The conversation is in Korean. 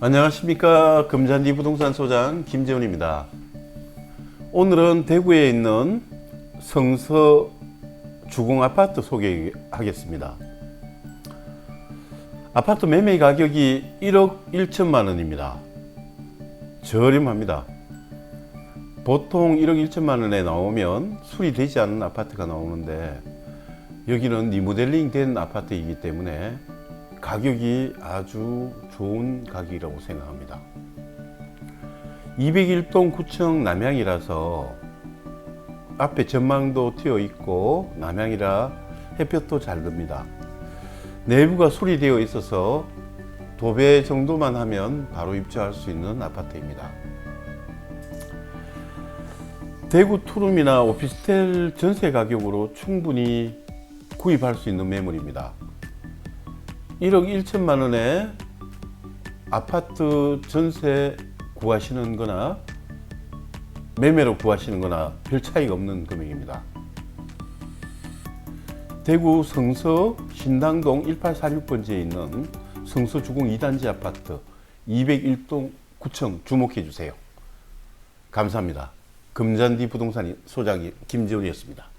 안녕하십니까 금잔디 부동산 소장 김재훈입니다. 오늘은 대구에 있는 성서 주공 아파트 소개하겠습니다. 아파트 매매 가격이 1억 1천만 원입니다. 저렴합니다. 보통 1억 1천만 원에 나오면 수리되지 않은 아파트가 나오는데 여기는 리모델링 된 아파트이기 때문에 가격이 아주 좋은 가격이라고 생각합니다. 201동 9층 남향이라서 앞에 전망도 튀어 있고 남향이라 햇볕도 잘 듭니다. 내부가 수리되어 있어서 도배 정도만 하면 바로 입주할 수 있는 아파트입니다. 대구 투룸이나 오피스텔 전세 가격으로 충분히 구입할 수 있는 매물입니다. 1억 1천만 원에 아파트 전세 구하시는 거나 매매로 구하시는 거나 별 차이가 없는 금액입니다. 대구 성서 신당동 1846번지에 있는 성서 주공 2단지 아파트 201동 9층 주목해 주세요. 감사합니다. 금잔디 부동산 소장 김지훈이었습니다.